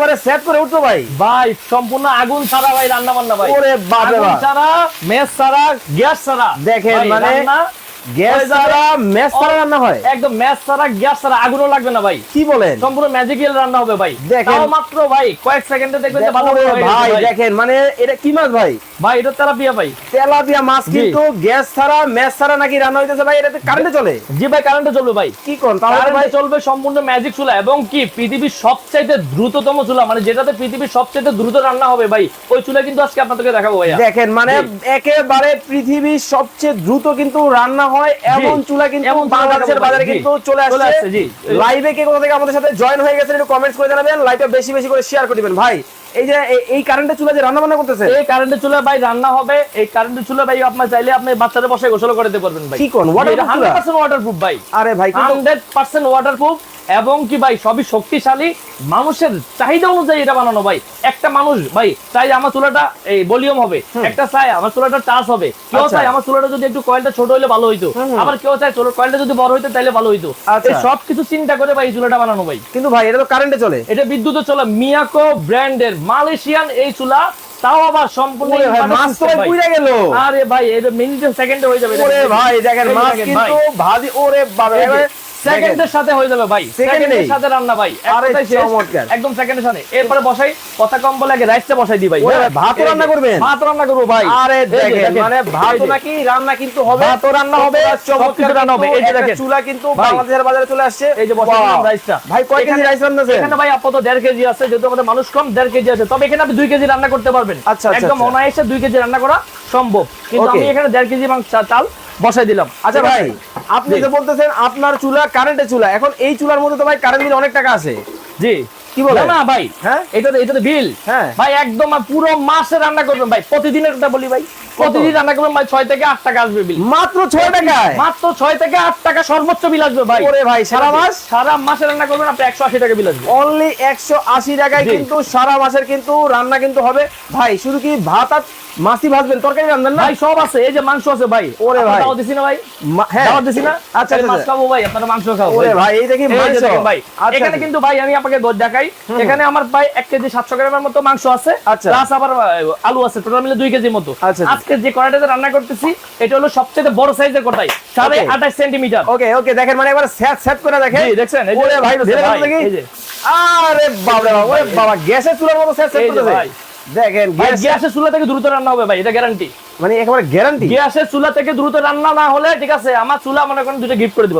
একেবারে সেট করে উঠতো ভাই। ভাই সম্পূর্ণ আগুন ছাড়া ভাই রান্না বান্না ভাই। ওরে বাবা ছাড়া মেস ছাড়া গ্যাস ছাড়া। দেখেন, মানে গ্যাস ছাড়া ম্যাচ ছাড়া রান্না হয়। একদম ম্যাচ ছাড়া গ্যাস ছাড়া আগুনও লাগবে না ভাই। কি বলেন? সম্পূর্ণ ম্যাজিক্যাল রান্না হবে ভাই। দেখেন। মাত্র ভাই কয়েক সেকেন্ডে দেখবেন যে ভালো ওরে গেছে ভাই ভাই। দেখেন মানে এটা কি মাছ ভাই? ভাই এটা তেলাপিয়া ভাই। তেলাপিয়া মাছ কিন্তু গ্যাস ছাড়া ম্যাচ ছাড়া নাকি রান্না হইতেছে ভাই? এটাতে কারেন্টে চলে? জি ভাই কারেন্টে চলবে ভাই। কি কোন? তাহলে ভাই চলবে সম্পূর্ণ ম্যাজিক চুলা এবং কি পৃথিবীর সবচাইতে দ্রুততম চুলা? মানে যেটাতে পৃথিবীর সবচাইতে দ্রুত রান্না হবে ভাই ওই চুলা কিন্তু আজকে আপনাদেরকে দেখাবো ভাইয়া। দেখেন মানে একেবারে পৃথিবীর সবচেয়ে দ্রুত কিন্তু রান্না হয় এমন চুলা কিন্তু বাংলাদেশের বাজারে কিন্তু চলে চলে আসছে। আসছে, লাইভে কে কোথা থেকে আমাদের সাথে জয়েন হয়ে গেছেন একটু কমেন্টস করে জানাবেন লাইভটা বেশি বেশি করে শেয়ার করে দিবেন। ভাই এই যে এই- কারেন্টের চুলা যে রান্না বান্না করতেছে এই কারেন্টের চুলা ভাই রান্না হবে এই কারেন্টের চুলা ভাই আপনার চাইলে আপনি বাচ্চাদের বসে গোসল পারবেন ভাই। কি কোন? পার্সেন্ট ওয়াটারপ্রুফ ভাই। আরে ভাই কিন্তু হান্ড্রেড পার্সেন্ট ওয়াটারপ্রুফ এবং কি ভাই সবই শক্তিশালী। মানুষের চাহিদা অনুযায়ী এটা বানানো ভাই। একটা মানুষ ভাই চাই আমার চুলাটা এই ভলিউম হবে। একটা চাই আমার চুলাটা চার্জ হবে। কেউ আচ্ছা। চাই আমার চুলাটা যদি একটু কয়েলটা ছোট হলে ভালো হইতো। আবার কেউ চাই চুলার কয়েলটা যদি বড় হইতো তাহলে ভালো হইতো। আচ্ছা। এই সব কিছু চিন্তা করে ভাই চুলাটা বানানো ভাই। কিন্তু ভাই এটা তো কারেন্টে চলে। এটা বিদ্যুতের চলা মিয়াকো ব্র্যান্ডের মালয়েশিয়ান এই চুলা তাও আবার সম্পূর্ণ মাছ তো গেল। আরে ভাই এটা মিনিটে সেকেন্ডে হয়ে যাবে। ওরে ভাই দেখেন মাছ কিন্তু ভাজি ওরে বাবা সেকেন্ডের সাথে হয়ে যাবে ভাই। সেকেন্ডের সাথে রান্না ভাই। একদম সেকেন্ডের সাথে। এরপরে বসাই কথা কম বলে আগে রাইসটা বসাই দিই ভাই। হ্যাঁ? এই রান্না করবেন? ভাত রান্না করব ভাই। আরে দেখেন। মানে ভাত নাকি রান্না কিন্তু হবে। ভাতও রান্না হবে, চমৎকার রান্না হবে। এই যে দেখেন। চুলা কিন্তু বাংলাদেশের বাজারে চলে আসছে। এই যে বসাই রাইসটা ভাই কয় কেজি রাইস রান্নাছে এখানে ভাই আপাতত দেড় কেজি আছে যেহেতু আমাদের মানুষ কম দেড় কেজি আছে। তবে এখানে আপনি দুই কেজি রান্না করতে পারবেন। আচ্ছা, আচ্ছা, একদম আচ্ছা। অনায়াসে দুই কেজি রান্না করা সম্ভব। কিন্তু আমি এখানে দেড় কেজি মাংস চাল বসাই দিলাম। আচ্ছা ভাই আপনি যে বলতেছেন আপনার চুলা কারেন্টের চুলা এখন এই চুলার মধ্যে তো ভাই কারেন্ট বিল অনেক টাকা আছে। জি। কি বলেন? না, ভাই হ্যাঁ? এটা এটা তো বিল। হ্যাঁ। ভাই একদম পুরো মাসে রান্না করবেন ভাই। প্রতিদিনের কথা বলি ভাই। প্রতিদিন রান্না করবেন ভাই ছয় থেকে আট টাকা আসবে বিল। মাত্র ছয় টাকায়? মাত্র ছয় থেকে আট টাকা সর্বোচ্চ বিল আসবে ভাই। ওরে ভাই সারা মাস? সারা মাসে রান্না করবেন আপনি একশো আশি টাকা বিল আসবে। অনলি একশো আশি টাকায় কিন্তু সারা মাসের কিন্তু রান্না কিন্তু হবে। ভাই শুধু কি ভাত আর মাছি ভাজবেন? তরকারি রান্নান না? ভাই সব আছে। এই যে মাংস আছে ভাই। ওরে ভাই। দাওয়াত দিছি না ভাই? হ্যাঁ। দাওয়াত দিছি না? আচ্ছা, মাছ আচ্ছা। খাব ভাই আপনারা মাংস খাব ওরে ভাই এই দেখি মাংস? ভাই। আচ্ছা, এখানে আচ্ছা। কিন্তু ভাই আমি আপনাকে দর দেখাই এখানে আমার ভাই এক কেজি সাতশো গ্রামের মতো মাংস আছে আচ্ছা। প্লাস আবার আলু আছে টোটাল মিলে দুই কেজির মতো। আচ্ছা, আচ্ছা। আজকে যে কড়াইটাতে রান্না করতেছি এটা হলো সবচেয়ে বড় সাইজের কড়াই সাড়ে আঠাশ সেন্টিমিটার ওকে ওকে দেখেন মানে একবার সেট সেট করে দেখেন। দেখছেন? ভাই। আরে বাবা ওরে বাবা গ্যাসের চুলার মতো এই যে করতেছে। ভাই। দেখেন গ্যাসের চুলা থেকে দ্রুত রান্না হবে ভাই এটা গ্যারান্টি মানে একেবারে গ্যারান্টি গ্যাসের চুলা থেকে দ্রুত রান্না না হলে ঠিক আছে আমার চুলা মনে করেন দুটো গিফট করে দিব।